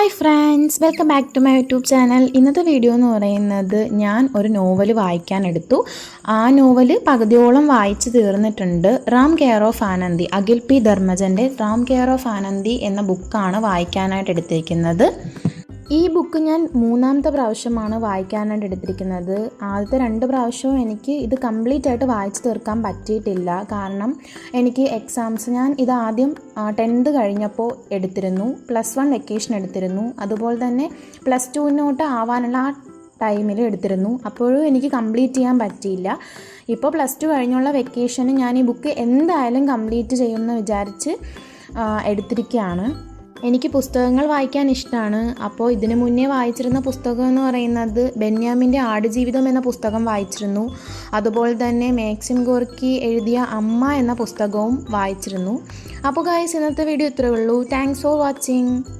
Hi friends welcome back to my YouTube channel ഇന്നത്തെ video എന്ന് പറയുന്നത് ഞാൻ ഒരു നോവൽ വായിക്കാൻ എടുത്തു. ആ നോവൽ പകുതിയോളം വായിച്ചു തീർന്നിട്ടുണ്ട്. Ram care of Anandi Akhil P ധർമ്മജന്റെ Ram care of Anandi എന്ന ബുക്കാണ് വായിക്കാനായിട്ട് എടുത്തിരിക്കുന്നത്. ഈ ബുക്ക് ഞാൻ മൂന്നാമത്തെ പ്രാവശ്യമാണ് വായിക്കാനായിട്ട് എടുത്തിരിക്കുന്നത്. ആദ്യത്തെ രണ്ട് പ്രാവശ്യവും എനിക്ക് ഇത് കംപ്ലീറ്റ് ആയിട്ട് വായിച്ചു തീർക്കാൻ പറ്റിയിട്ടില്ല. കാരണം എനിക്ക് എക്സാംസ് ഞാൻ ഇത് ആദ്യം ടെൻത്ത് കഴിഞ്ഞപ്പോൾ എടുത്തിരുന്നു. പ്ലസ് വൺ വെക്കേഷൻ എടുത്തിരുന്നു. അതുപോലെ തന്നെ പ്ലസ് ടുവിനോട്ട് ആവാനുള്ള ആ ടൈമിൽ എടുത്തിരുന്നു. അപ്പോഴും എനിക്ക് കംപ്ലീറ്റ് ചെയ്യാൻ പറ്റിയില്ല. ഇപ്പോൾ പ്ലസ് ടു കഴിഞ്ഞുള്ള വെക്കേഷന് ഞാൻ ഈ ബുക്ക് എന്തായാലും കംപ്ലീറ്റ് ചെയ്യുമെന്ന് വിചാരിച്ച് എടുത്തിരിക്കുകയാണ്. എനിക്ക് പുസ്തകങ്ങൾ വായിക്കാൻ ഇഷ്ടമാണ് അപ്പോൾ ഇതിനു മുന്നേ വായിച്ചിരുന്ന പുസ്തകം എന്ന് പറയുന്നത് ബെന്യാമിന്റെ ആടുജീവിതം എന്ന പുസ്തകം വായിച്ചിരുന്നു. അതുപോലെ തന്നെ മാക്സിം ഗോർക്കി എഴുതിയ അമ്മ എന്ന പുസ്തകവും വായിച്ചിരുന്നു. അപ്പോൾ ഗായ്സ് ഇന്നത്തെ വീഡിയോ ഇത്രയേ ഉള്ളൂ. Thanks for watching